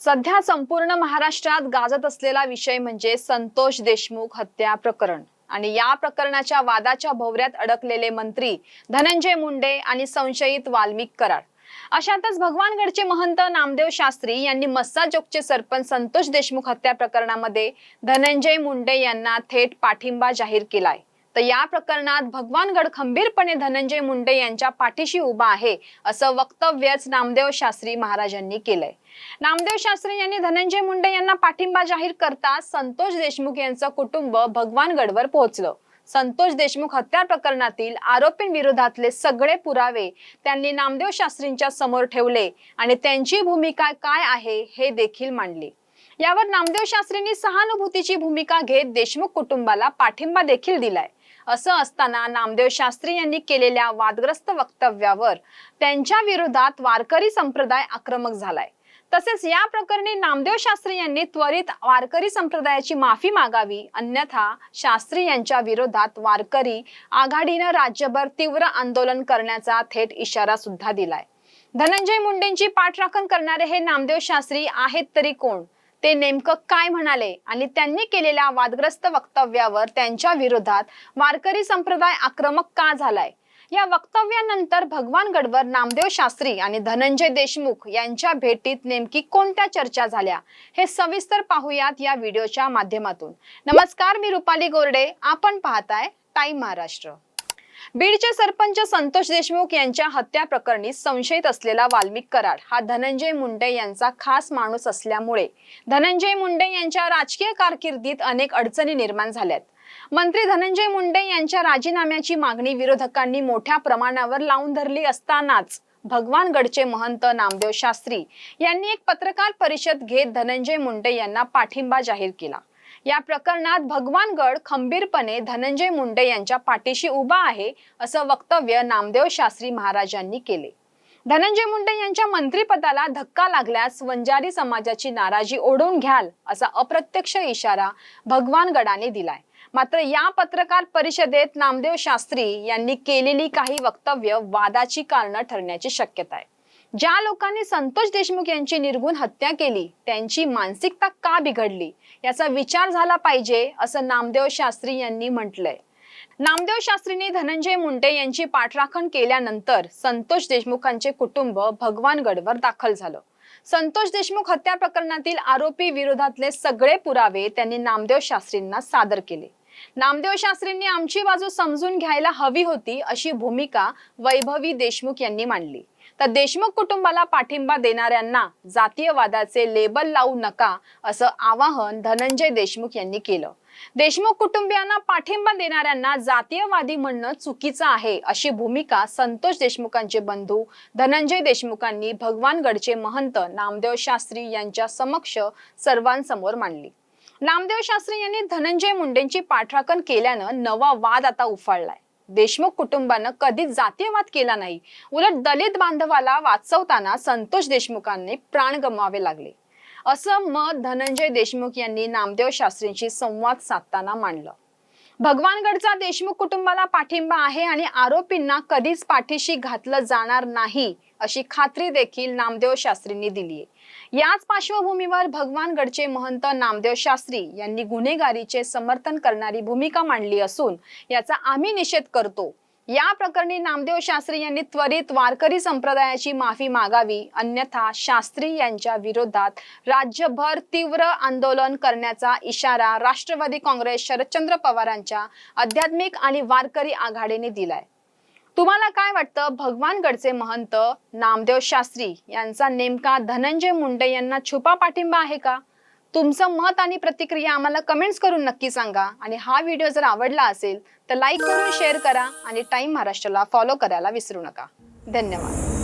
सध्या संपूर्ण महाराष्ट्रात गाजत असलेला विषय म्हणजे संतोष देशमुख हत्या प्रकरण. आणि या प्रकरणाच्या वादाच्या भोवऱ्यात अडकलेले मंत्री धनंजय मुंडे आणि संशयित वाल्मिक कराड अशातच भगवानगडचे महंत नामदेव शास्त्री यांनी मस्साजोगचे सरपंच संतोष देशमुख हत्या प्रकरणामध्ये धनंजय मुंडे यांना थेट पाठिंबा जाहीर केलाय. तर या प्रकरणात भगवानगड खंबीरपणे धनंजय मुंडे यांच्या पाठीशी उभा आहे असं वक्तव्यच नामदेव शास्त्री महाराजांनी केलंय. नामदेव शास्त्री यांनी धनंजय मुंडे यांना पाठिंबा जाहीर करता संतोष देशमुख यांचं कुटुंब भगवानगडवर पोहोचलं. संतोष देशमुख हत्या प्रकरणातील आरोपींविरोधातले सगळे पुरावे त्यांनी नामदेव शास्त्रींच्या समोर ठेवले आणि त्यांची भूमिका काय आहे हे देखील मांडली. यावर नामदेव शास्त्रींनी सहानुभूतीची भूमिका घेत देशमुख कुटुंबाला पाठिंबा देखील दिलाय. असं असताना नामदेव शास्त्री यांनी केलेल्या वादग्रस्त वक्तव्यावर त्यांच्या विरोधात वारकरी संप्रदाय आक्रमक झालाय. तसेच या प्रकरणी नामदेव शास्त्री यांनी त्वरित वारकरी संप्रदायाची माफी मागावी अन्यथा शास्त्री यांच्या विरोधात वारकरी आघाडीनं राज्यभर तीव्र आंदोलन करण्याचा थेट इशारा सुद्धा दिलाय. धनंजय मुंडेंची पाठराखण करणारे हे नामदेव शास्त्री आहेत तरी कोण? ते नेमकं काय म्हणाले आणि त्यांनी केलेल्या वादग्रस्त वक्तव्यावर त्यांच्या विरोधात वारकरी संप्रदाय आक्रमक का झालाय? या वक्तव्यानंतर भगवान गडवर नामदेव शास्त्री आणि धनंजय देशमुख यांच्या भेटीत नेमकी कोणत्या चर्चा झाल्या? हे सविस्तर पाहूयात या व्हिडिओच्या माध्यमातून. नमस्कार मी रुपाली गोरडे. आपण पाहताय टाइम महाराष्ट्र. बीडचे सरपंच संतोष देशमुख यांच्या हत्या प्रकरणी संशयित असलेला वाल्मिक कराड हा धनंजय मुंडे यांचा खास माणूस असल्यामुळे धनंजय मुंडे यांच्या राजकीय कारकिर्दीत अनेक अडचणी निर्माण झाल्यात. मंत्री धनंजय मुंडे यांच्या राजीनाम्याची मागणी विरोधकांनी मोठ्या प्रमाणावर लावून धरली असतानाच भगवानगडचे महंत नामदेव शास्त्री यांनी एक पत्रकार परिषद घेत धनंजय मुंडे यांना पाठिंबा जाहीर केला. या प्रकरणात भगवानगड खंबीरपणे धनंजय मुंडे यांच्या पाठीशी उभा आहे असं वक्तव्य नामदेव शास्त्री महाराजांनी केले. धनंजय मुंडे यांच्या मंत्रिपदाला धक्का लागल्यास वंजारी समाजाची नाराजी ओढून घ्याल असा अप्रत्यक्ष इशारा भगवानगडाने दिलाय. मात्र या पत्रकार परिषदेत नामदेव शास्त्री यांनी केलेली काही वक्तव्य वादाची कारणं ठरण्याची शक्यता आहे. ज्या लोकांनी संतोष देशमुख यांची निर्गुण हत्या केली त्यांची मानसिकता का बिघडली? याचा विचार झाला पाहिजे असं नामदेव शास्त्री यांनी म्हटलंय. नामदेव शास्त्रींनी धनंजय मुंडे यांची पाठराखण केल्यानंतर संतोष देशमुखांचे कुटुंब भगवानगडवर दाखल झालं. संतोष देशमुख हत्या प्रकरणातील आरोपी विरोधातले सगळे पुरावे त्यांनी नामदेव शास्त्रींना सादर केले. नामदेव शास्त्रींनी आमची बाजू समजून घ्यायला हवी होती अशी भूमिका वैभवी देशमुख यांनी मांडली. तर देशमुख कुटुंबाला पाठिंबा देणाऱ्यांना जातीयवादाचे लेबल लावू नका असं आवाहन धनंजय देशमुख यांनी केलं. देशमुख कुटुंबियांना पाठिंबा देणाऱ्यांना जातीयवादी म्हणणं चुकीचं आहे अशी भूमिका संतोष देशमुखांचे बंधू धनंजय देशमुखांनी भगवानगडचे महंत नामदेव शास्त्री यांच्या समक्ष सर्वांसमोर मांडली. नामदेव शास्त्री यांनी धनंजय मुंडेंची पाठराखण केल्यानं नवा वाद आता उफाळलाय. देशमुख कुटुंबानं कधीच जातीयवाद केला नाही. उलट दलित बांधवाला वाचवताना संतोष देशमुखांनी प्राण गमवावे लागले. असं मत धनंजय देशमुख यांनी नामदेव शास्त्रींशी संवाद साधताना मांडलं. भगवानगडचा देशमुख कुटुंबाला पाठिंबा आहे आणि आरोपींना कधीच पाठीशी घातलं जाणार नाही अशी खात्री देखील नामदेव शास्त्रींनी दिली याच पार्श्वभूमीवर भगवानगडचे महंत नामदेव शास्त्री यांनी गुन्हेगारीचे समर्थन करणारी भूमिका मांडली असून याचा आम्ही निषेध करतो. या प्रकरणी नामदेव शास्त्री यांनी त्वरित वारकरी संप्रदायाची माफी मागावी अन्यथा शास्त्री यांच्या विरोधात राज्यभर तीव्र आंदोलन करण्याचा इशारा राष्ट्रवादी काँग्रेस शरदचंद्र पवारांच्या आध्यात्मिक आणि वारकरी आघाडीने दिलाय. तुम्हाला काय वाटतं? भगवानगडचे महंत नामदेव शास्त्री यांचा नेमका धनंजय मुंडे यांना छुपा पाठिंबा आहे का? तुमचं मत आणि प्रतिक्रिया आम्हाला कमेंट्स करून नक्की सांगा. आणि हा व्हिडिओ जर आवडला असेल तर लाईक करून शेअर करा आणि टाईम महाराष्ट्राला फॉलो करायला विसरू नका. धन्यवाद.